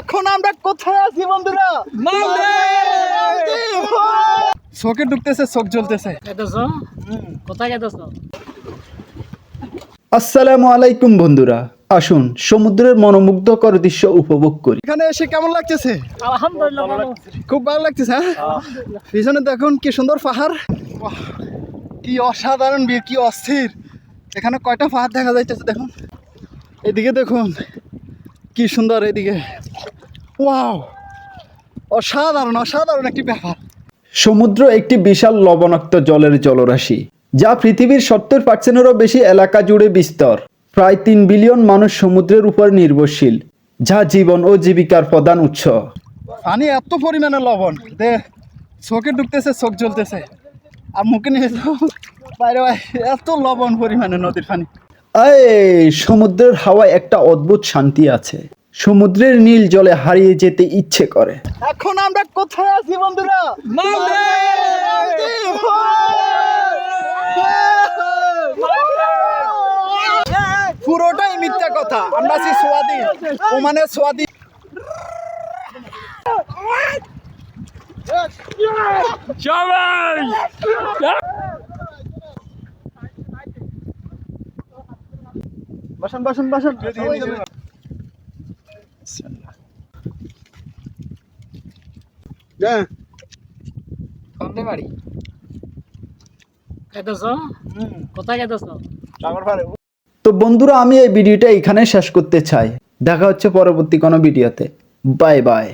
এখন আমরা কোথায় আছি বন্ধুরা? চোখে ঢুকতেছে চোখ জ্বলতেছে। কোথায় আসসালামু আলাইকুম বন্ধুরা। আসুন সমুদ্রের মনোমুগ্ধকর দৃশ্য উপভোগ করি। এখানে এসে কেমন লাগতেছে? আলহামদুলিল্লাহ খুব ভালো লাগতেছে হ্যাঁ? পিছনে দেখুন কি সুন্দর পাহাড়। কি অসাধারণ ভিউ কি অস্থির। এখানে কয়টা পাহাড় দেখা যাইতেছে দেখুন। এদিকে দেখুন কি সুন্দর এদিকে। ওয়াও অসাধারণ অসাধারণ একটি ব্যাপার। সমুদ্র একটি বিশাল লবণাক্ত জলের জলরাশি যা পৃথিবীর সত্তর পার্সেন্টেরও বেশি এলাকা জুড়ে বিস্তর। প্রায় তিন বিলিয়ন মানুষ সমুদ্রের উপর নির্ভরশীল যা জীবন ও জীবিকার প্রধান উৎস। পানি এত পরিমাণে লবণ দে চোখে ঢুকতেছে চোখ জ্বলতেছে। আর মুখে নিয়ে বাইরে এত লবণ পরিমাণে নদীর পানি। এই সমুদ্রের হাওয়ায় একটা অদ্ভুত শান্তি আছে। সমুদ্রের নীল জলে হারিয়ে যেতে ইচ্ছে করে। এখন আমরা কোথায় আছি, বন্ধুরা? পুরোটাই মিথ্যা কথা। আমরা আছি সোয়াদি। ওমানের সোয়াদি। বাসন বাসন বাসন। হ্যাঁ কন্দে বাড়ি গেতেছ কোথায় গেতেছ? সাগর পারে তো বন্ধুরা আমি এই ভিডিওটা এখানে শেষ করতে চাই। দেখা হচ্ছে পরবর্তী কোনো ভিডিওতে। Bye bye.